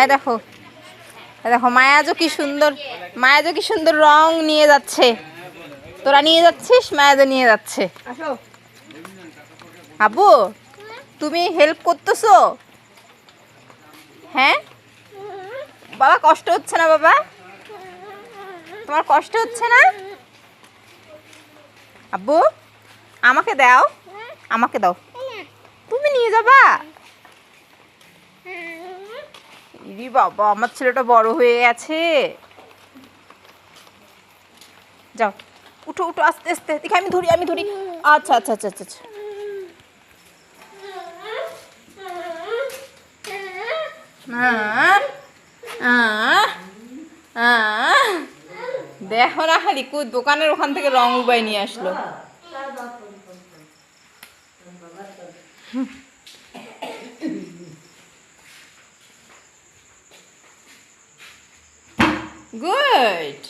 এই দেখো। দেখো কি সুন্দর কি সুন্দর রং নিয়ে যাচ্ছে। তোরা নিয়ে যাচ্ছিস নিয়ে যাচ্ছে। আবু তুমি হেল্প করতেছো? হ্যাঁ? বাবা কষ্ট হচ্ছে না বাবা? তোমার কষ্ট হচ্ছে না? আব্বু আমাকে দাও আমাকে দাও। তুমি নিয়ে যাবা? ইরি বাবা, আমার ছেলেটা বড় হয়ে গেছে। যাও, উঠো উঠো, আস্তে আস্তে দেখি আমি ধরি আমি ধরি। আচ্ছা আচ্ছা আচ্ছা আচ্ছা। দেখো না খালি কু দোকানের ওখান থেকে রং উবাই নিয়ে আসলো। Good.